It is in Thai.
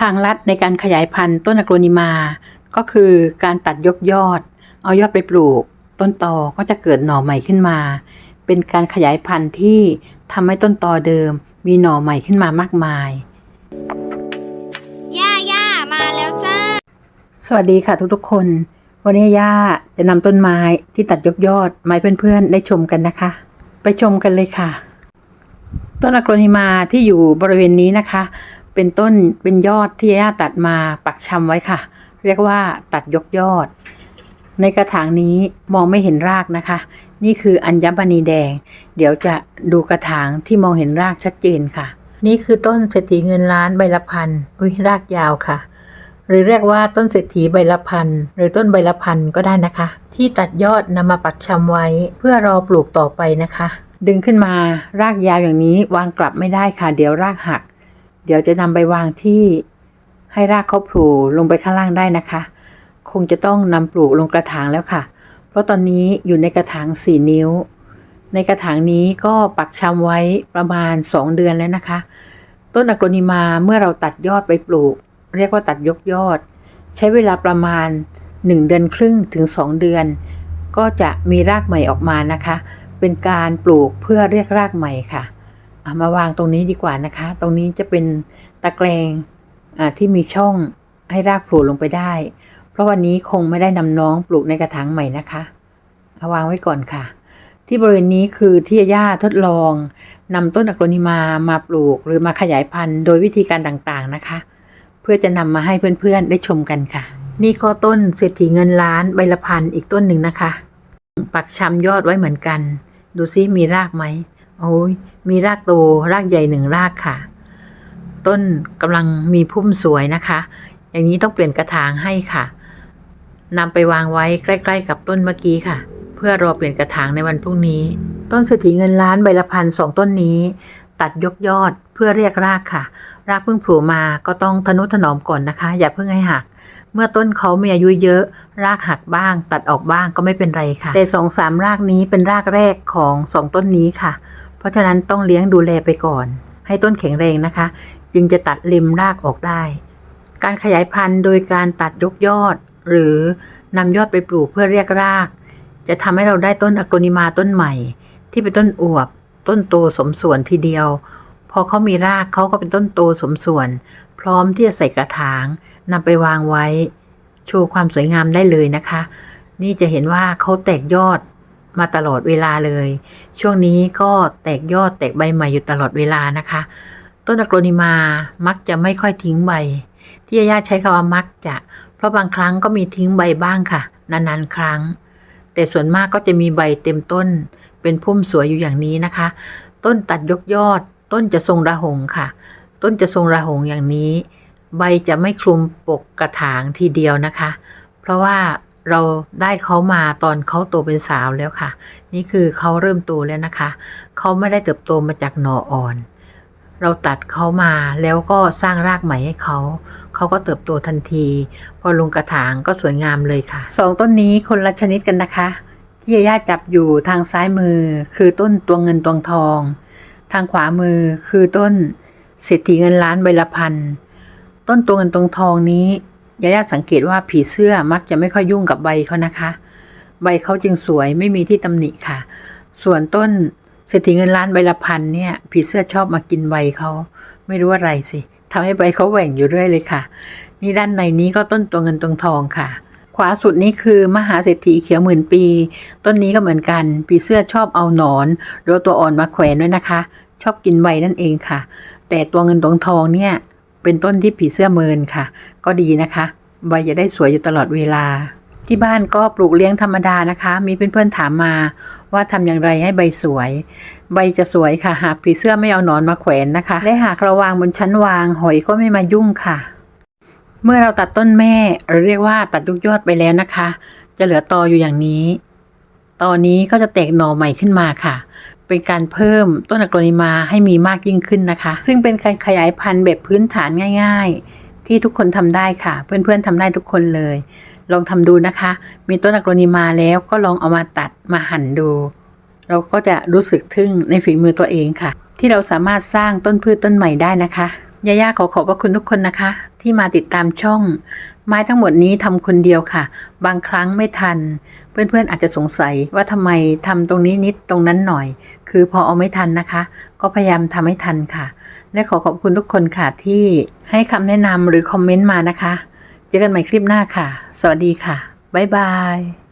ทางลัดในการขยายพันธุ์ต้นอะโกรนิมา ก็คือการตัดยกยอด เอายอดไปปลูก ต้นตอก็จะเกิดหน่อใหม่ขึ้นมา เป็นการขยายพันธุ์ที่ทำให้ต้นตอเดิม มีหน่อใหม่ขึ้นมามากมายย่าย่ามาแล้วจ้า สวัสดีค่ะทุกๆคน วันนี้ย่าจะนำต้นไม้ที่ตัดยกยอดมาให้เพื่อนๆได้ชมกันนะคะ ไปชมกันเลยค่ะ ต้นอะโกรนิมาที่อยู่บริเวณนี้นะคะ เป็นต้นเป็นยอดที่ย่าตัดมาปักชำไว้ค่ะ เรียกว่าตัดยกยอด ในกระถางนี้มองไม่เห็นรากนะคะ นี่คืออัญมณีแดง เดี๋ยวจะดูกระถางที่มองเห็นรากชัดเจนค่ะ นี่คือต้นเศรษฐีเงินล้านใบละพันอุ้ยรากยาวค่ะ หรือเรียกว่าต้นเศรษฐีใบละพันหรือต้นใบละพันก็ได้นะคะ ที่ตัดยอดนำมาปักชำไว้เพื่อรอปลูกต่อไปนะคะดึงขึ้นมารากยาวอย่างนี้วางกลับไม่ได้ค่ะ เดี๋ยวรากหัก เดี๋ยวจะนำไปวางที่ให้รากเขาโผล่ลงไปข้างล่างได้นะคะ คงจะต้องนำปลูกลงกระถางแล้วค่ะ เพราะตอนนี้อยู่ในกระถางสี่นิ้ว ในกระถางนี้ก็ปักชำไว้ประมาณ 2 เดือนแล้วนะคะ ต้นอะโกรนิมาเมื่อเราตัดยอดไปปลูก เรียกว่าตัดยกยอด ใช้เวลาประมาณ 1 เดือนครึ่งถึง 2 เดือน ก็จะมีรากใหม่ออกมานะคะ เป็นการปลูกเพื่อเรียกรากใหม่ค่ะามาวางตรงนี้ดีกว่านะคะ ตรงนี้จะเป็นตะแกรงที่มีช่องให้รากโผล่ลงไปได้ เพราะวันนี้คงไม่ได้นำน้องปลูกในกระถางใหม่นะคะเอาวางไว้ก่อนค่ะ ที่บริเวณนี้คือที่ย่าทดลองนำต้นอะโกรนิมามาปลูกหรือมาขยายพันธุ์ โดยวิธีการต่างๆนะคะ เพื่อจะนำมาให้เพื่อนๆได้ชมกันค่ะ นี่ก็ต้นเศรษฐีเงินล้านใบละพันอีกต้นหนึ่งนะคะ ปักชำยอดไว้เหมือนกัน ดูซิมีรากไหม โอ้ยมีรากโตรากใหญ่หนึ่งรากค่ะ ต้นกำลังมีพุ่มสวยนะคะ อย่างนี้ต้องเปลี่ยนกระถางให้ค่ะนำไปวางไว้ใกล้ ๆ กับต้นเมื่อกี้ค่ะ เพื่อรอเปลี่ยนกระถางในวันพรุ่งนี้ ต้นเศรษฐีเงินล้านใบละพันสองต้นนี้ ตัดยกยอดเพื่อเรียกรากค่ะ รากเพิ่งโผล่มาก็ต้องทนุถนอมก่อนนะคะ อย่าเพิ่งให้หัก เมื่อต้นเขามีอายุเยอะ รากหักบ้าง ตัดออกบ้างก็ไม่เป็นไรค่ะ แต่สองสามรากนี้เป็นรากแรกของสองต้นนี้ค่ะ เพราะฉะนั้นต้องเลี้ยงดูแลไปก่อน ให้ต้นแข็งแรงนะคะ จึงจะตัดริมรากออกได้ การขยายพันธุ์โดยการตัดยกยอด หรือนำยอดไปปลูกเพื่อเรียกราก จะทำให้เราได้ต้นอะโกนิมาต้นใหม่ ที่เป็นต้นอวบ ต้นโตสมส่วนทีเดียว พอเขามีรากเขาก็เป็นต้นโตสมส่วน พร้อมที่จะใส่กระถางนำไปวางไว้ โชว์ความสวยงามได้เลยนะคะ นี่จะเห็นว่าเขาแตกยอด มาตลอดเวลาเลย ช่วงนี้ก็แตกยอดแตกใบใหม่อยู่ตลอดเวลานะคะ ต้นอะโกรนิมามักจะไม่ค่อยทิ้งใบ ที่ย่าใช้คำว่ามักจะ เพราะบางครั้งก็มีทิ้งใบบ้างค่ะ นานๆ ครั้ง แต่ส่วนมากก็จะมีใบเต็มต้น เป็นพุ่มสวยอยู่อย่างนี้นะคะ ต้นตัดยกยอด ต้นจะทรงระหงค่ะ ต้นจะทรงระหงอย่างนี้ ใบจะไม่คลุมปกกระถางทีเดียวนะคะ เพราะว่า เราได้เขามาตอนเขาโตเป็นสาวแล้วค่ะ นี่คือเขาเริ่มโตแล้วนะคะ เขาไม่ได้เติบโตมาจากหน่ออ่อน เราตัดเขามาแล้วก็สร้างรากใหม่ให้เขา เขาก็เติบโตทันที พอลงกระถางก็สวยงามเลยค่ะสองต้นนี้คนละชนิดกันนะคะ ที่ย่าจับอยู่ทางซ้ายมือ คือต้นตัวเงินตัวทอง ทางขวามือคือต้นเศรษฐีเงินล้านใบละพันต้นตัวเงินตัวทองนี้ ยาย่าสังเกตว่าผีเสื้อมักจะไม่ค่อยยุ่งกับใบเขานะคะ ใบเขาจึงสวยไม่มีที่ตำหนิค่ะ ส่วนต้นเศรษฐีเงินล้านใบละพันเนี่ย ผีเสื้อชอบมากินใบเขาไม่รู้อะไรสิทำให้ใบเขาแหว่งอยู่เรื่อยเลยค่ะ นี่ด้านในนี้ก็ต้นตัวเงินตัวทองค่ะ ขวาสุดนี้คือมหาเศรษฐีเขียวหมื่นปี ต้นนี้ก็เหมือนกันผีเสื้อชอบเอาหนอนหรือตัวอ่อนมาแขวนด้วยนะคะ ชอบกินใบนั่นเองค่ะ แต่ตัวเงินตัวทองเนี่ย เป็นต้นที่ผีเสื้อเมินค่ะ ก็ดีนะคะใบจะได้สวยอยู่ตลอดเวลา ที่บ้านก็ปลูกเลี้ยงธรรมดานะคะ มีเพื่อนๆถามมาว่าทำอย่างไรให้ใบสวย ใบจะสวยค่ะ หากผีเสื้อไม่เอาหนอนมาแขวนนะคะ และหากเราวางบนชั้นวางหอยก็ไม่มายุ่งค่ะ เมื่อเราตัดต้นแม่หรือเรียกว่าตัดยุกยอดไปแล้วนะคะ จะเหลือตออยู่อย่างนี้ตอนนี้ก็จะแตกหน่อใหม่ขึ้นมาค่ะ เป็นการเพิ่มต้นอะโกรนิมาให้มีมากยิ่งขึ้นนะคะ ซึ่งเป็นการขยายพันธุ์แบบพื้นฐานง่าย ๆ ที่ทุกคนทำได้ค่ะ เพื่อนๆทำได้ทุกคนเลย ลองทำดูนะคะ มีต้นอะโกรนิมาแล้วก็ลองเอามาตัดมาหั่นดู เราก็จะรู้สึกทึ่งในฝีมือตัวเองค่ะ ที่เราสามารถสร้างต้นพืชต้นใหม่ได้นะคะ ย่าย่าขอขอบพระคุณทุกคนนะคะ ที่มาติดตามช่อง ไม้ทั้งหมดนี้ทำคนเดียวค่ะ บางครั้งไม่ทัน เพื่อนๆอาจจะสงสัยว่าทำไมทำตรงนี้นิดตรงนั้นหน่อย คือพอเอาไม่ทันนะคะ ก็พยายามทำให้ทันค่ะ และขอขอบคุณทุกคนค่ะที่ให้คำแนะนำหรือคอมเมนต์มานะคะ เจอกันใหม่คลิปหน้าค่ะ สวัสดีค่ะบ๊ายบาย